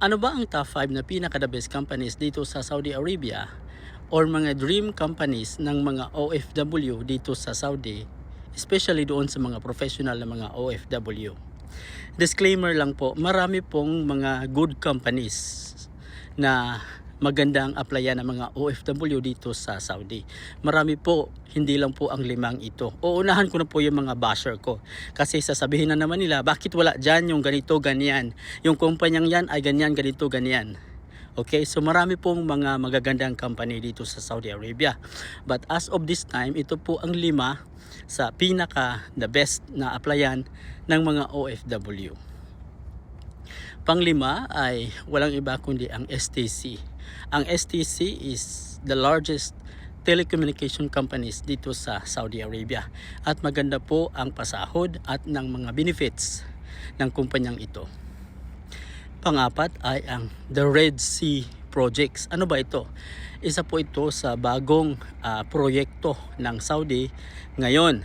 Ano ba ang top 5 na pinaka-the best companies dito sa Saudi Arabia or mga dream companies ng mga OFW dito sa Saudi, especially doon sa mga professional na mga OFW? Disclaimer lang po, marami pong mga good companies na magandang applyan ng mga OFW dito sa Saudi. Marami po, hindi lang po ang limang ito. Uunahan ko na po yung mga basher ko. Kasi sasabihin na naman nila, bakit wala dyan yung ganito, ganyan. Yung kumpanyang yan ay ganyan, ganito, ganyan. Okay, so marami pong mga magagandang company dito sa Saudi Arabia. But as of this time, ito po ang lima sa pinaka the best na applyan ng mga OFW. Panglima ay walang iba kundi ang STC. Ang STC is the largest telecommunication companies dito sa Saudi Arabia at maganda po ang pasahod at ng mga benefits ng kumpanyang ito. Pangapat ay ang The Red Sea Projects. Ano ba ito? Isa po ito sa bagong ah, proyekto ng Saudi ngayon.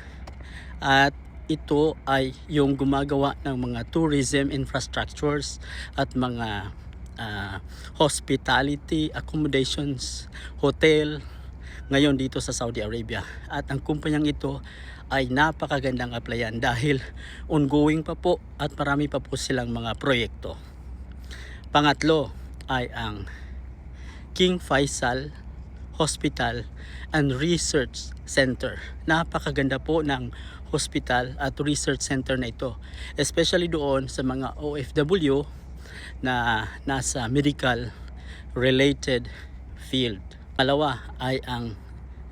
At ito ay yung gumagawa ng mga tourism infrastructures at mga ah, hospitality accommodations, hotel ngayon dito sa Saudi Arabia. At ang kumpanyang ito ay napakagandang applyan dahil ongoing pa po at marami pa po silang mga proyekto. Pangatlo ay ang King Faisal Hospital and Research Center. Napakaganda po ng hospital at research center na ito. Especially doon sa mga OFW na nasa medical related field. Malawa ay ang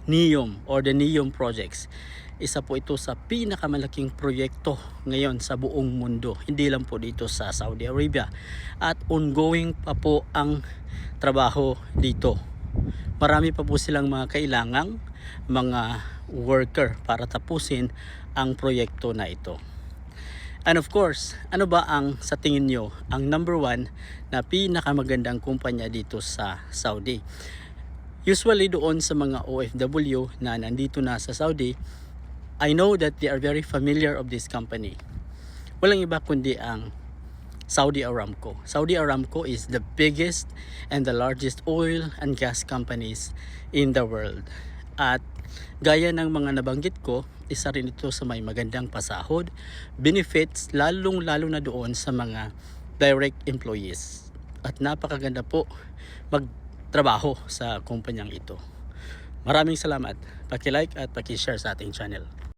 NEOM or the NEOM projects. Isa po ito sa pinakamalaking proyekto ngayon sa buong mundo. Hindi lang po dito sa Saudi Arabia. At ongoing pa po ang trabaho dito. Marami pa po silang mga kailangang mga worker para tapusin ang proyekto na ito. And of course, ano ba ang sa tingin nyo ang number one na pinakamagandang kumpanya dito sa Saudi? Usually doon sa mga OFW na nandito na sa Saudi, I know that they are very familiar of this company. Walang iba kundi ang Saudi Aramco. Saudi Aramco is the biggest and the largest oil and gas companies in the world. At gaya ng mga nabanggit ko, isa rin ito sa may magandang pasahod, benefits, lalong lalo na doon sa mga direct employees. At napakaganda po magtrabaho sa kumpanyang ito. Maraming salamat. Paki-like at paki-share sa ating channel.